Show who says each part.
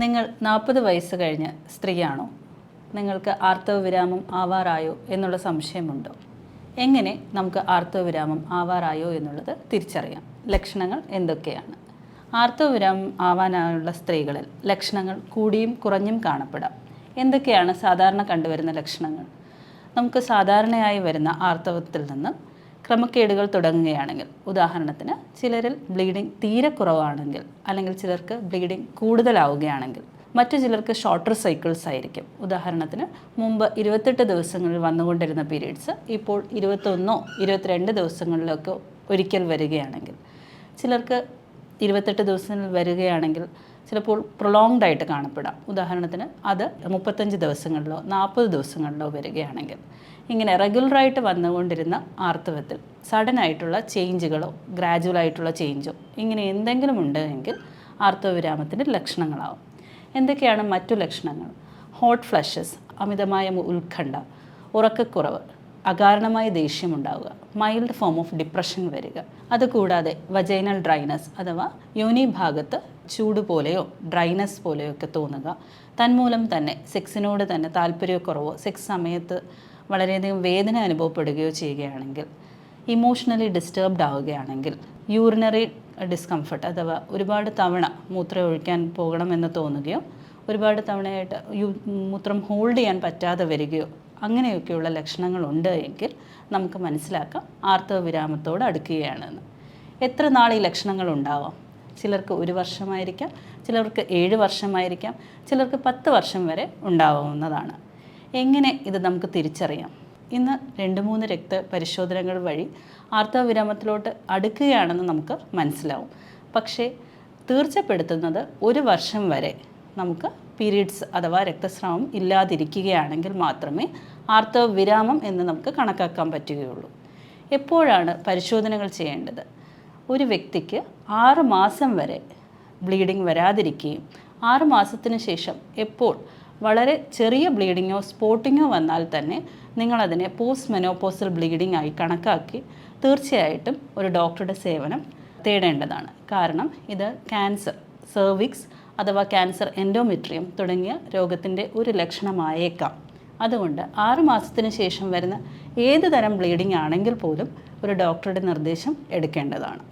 Speaker 1: നിങ്ങൾ നാൽപ്പത് വയസ്സ് കഴിഞ്ഞ സ്ത്രീയാണോ? നിങ്ങൾക്ക് ആർത്തവവിരാമം ആവാറായോ എന്നുള്ള സംശയമുണ്ടോ? എങ്ങനെ നമുക്ക് ആർത്തവവിരാമം ആവാറായോ എന്നുള്ളത് തിരിച്ചറിയാം. ലക്ഷണങ്ങൾ എന്തൊക്കെയാണ്? ആർത്തവവിരാമം ആവാനായുള്ള സ്ത്രീകളിൽ ലക്ഷണങ്ങൾ കൂടിയും കുറഞ്ഞും കാണപ്പെടാം. എന്തൊക്കെയാണ് സാധാരണ കണ്ടുവരുന്ന ലക്ഷണങ്ങൾ? നമുക്ക് സാധാരണയായി വരുന്ന ആർത്തവത്തിൽ നിന്ന് ക്രമക്കേടുകൾ തുടങ്ങുകയാണെങ്കിൽ ഉദാഹരണത്തിന് ചിലരിൽ ബ്ലീഡിംഗ് തീരെ കുറവാണെങ്കിൽ അല്ലെങ്കിൽ ചിലർക്ക് ബ്ലീഡിംഗ് കൂടുതലാവുകയാണെങ്കിൽ മറ്റു ചിലർക്ക് ഷോർട്ടർ സൈക്കിൾസ് ആയിരിക്കും. ഉദാഹരണത്തിന് മുമ്പ് ഇരുപത്തെട്ട് ദിവസങ്ങളിൽ വന്നുകൊണ്ടിരുന്ന പീരീഡ്സ് ഇപ്പോൾ ഇരുപത്തൊന്നോ ഇരുപത്തിരണ്ട് ദിവസങ്ങളിലൊക്കെ ഒരിക്കൽ വരികയാണെങ്കിൽ ചിലർക്ക് ഇരുപത്തെട്ട് ദിവസങ്ങളിൽ വരികയാണെങ്കിൽ ചിലപ്പോൾ പ്രൊലോങ്ഡ് ആയിട്ട് കാണപ്പെടാം. ഉദാഹരണത്തിന് അത് മുപ്പത്തഞ്ച് ദിവസങ്ങളിലോ നാൽപ്പത് ദിവസങ്ങളിലോ വരികയാണെങ്കിൽ. ഇങ്ങനെ റെഗുലറായിട്ട് വന്നുകൊണ്ടിരുന്ന ആർത്തവത്തിൽ സഡൻ ആയിട്ടുള്ള ചേഞ്ചുകളോ ഗ്രാജുവൽ ആയിട്ടുള്ള ചേഞ്ചോ ഇങ്ങനെ എന്തെങ്കിലും ഉണ്ടെങ്കിൽ ആർത്തവവിരാമത്തിന്റെ ലക്ഷണങ്ങളാവും. എന്തൊക്കെയാണ് മറ്റു ലക്ഷണങ്ങൾ? ഹോട്ട് ഫ്ലഷസ് അമിതമായ ഉത്കണ്ഠ ഉറക്കക്കുറവ് അകാരണമായ ദേഷ്യമുണ്ടാവുക. മൈൽഡ് ഫോം ഓഫ് ഡിപ്രഷൻ വരിക. അതുകൂടാതെ വജൈനൽ ഡ്രൈനസ് അഥവാ യോനി ഭാഗത്ത് ചൂട് പോലെയോ ഡ്രൈനസ് പോലെയോ ഒക്കെ തോന്നുക. തന്മൂലം തന്നെ സെക്സിനോട് തന്നെ താല്പര്യക്കുറവോ സെക്സ് സമയത്ത് വളരെയധികം വേദന അനുഭവപ്പെടുകയോ ചെയ്യുകയാണെങ്കിൽ ഇമോഷണലി ഡിസ്റ്റർബ്ഡ് ആവുകയാണെങ്കിൽ യൂറിനറി ഡിസ്കംഫർട്ട് അഥവാ ഒരുപാട് തവണ മൂത്രം ഒഴിക്കാൻ പോകണമെന്ന് തോന്നുകയോ ഒരുപാട് തവണയായിട്ട് മൂത്രം ഹോൾഡ് ചെയ്യാൻ പറ്റാതെ വരികയോ അങ്ങനെയൊക്കെയുള്ള ലക്ഷണങ്ങളുണ്ട് എങ്കിൽ നമുക്ക് മനസ്സിലാക്കാം ആർത്തവ വിരാമത്തോട് അടുക്കുകയാണെന്ന്. എത്ര നാൾ ഈ ലക്ഷണങ്ങൾ ഉണ്ടാവാം ചിലർക്ക് ഒരു വർഷമായിരിക്കാം ചിലർക്ക് ഏഴ് വർഷമായിരിക്കാം ചിലർക്ക് പത്ത് വർഷം വരെ ഉണ്ടാവാവുന്നതാണ് എങ്ങനെ ഇത് നമുക്ക് തിരിച്ചറിയാം? ഇന്ന് രണ്ട് മൂന്ന് രക്ത പരിശോധനകൾ വഴി ആർത്തവവിരാമത്തിലോട്ട് അടുക്കുകയാണെന്ന് നമുക്ക് മനസ്സിലാവും. പക്ഷേ തീർച്ചപ്പെടുത്തുന്നത് ഒരു വർഷം വരെ നമുക്ക് പീരീഡ്സ് അഥവാ രക്തസ്രാവം ഇല്ലാതിരിക്കുകയാണെങ്കിൽ മാത്രമേ ആർത്തവ വിരാമം എന്ന് നമുക്ക് കണക്കാക്കാൻ പറ്റുകയുള്ളൂ. എപ്പോഴാണ് പരിശോധനകൾ ചെയ്യേണ്ടത്? ഒരു വ്യക്തിക്ക് ആറ് മാസം വരെ ബ്ലീഡിംഗ് വരാതിരിക്കുകയും ആറ് മാസത്തിന് ശേഷം എപ്പോൾ വളരെ ചെറിയ ബ്ലീഡിങ്ങോ സ്പോട്ടിങ്ങോ വന്നാൽ തന്നെ നിങ്ങളതിനെ പോസ്റ്റ് മെനോപോസൽ ബ്ലീഡിംഗ് ആയി കണക്കാക്കി തീർച്ചയായിട്ടും ഒരു ഡോക്ടറുടെ സേവനം തേടേണ്ടതാണ്. കാരണം ഇത് ക്യാൻസർ സെർവിക്സ് അഥവാ ക്യാൻസർ എൻഡോമെട്രിയം തുടങ്ങിയ രോഗത്തിന്റെ ഒരു ലക്ഷണമായേക്കാം. അതുകൊണ്ട് ആറുമാസത്തിന് ശേഷം വരുന്ന ഏത് തരം ബ്ലീഡിംഗ് ആണെങ്കിൽ പോലും ഒരു ഡോക്ടറുടെ നിർദ്ദേശം എടുക്കേണ്ടതാണ്.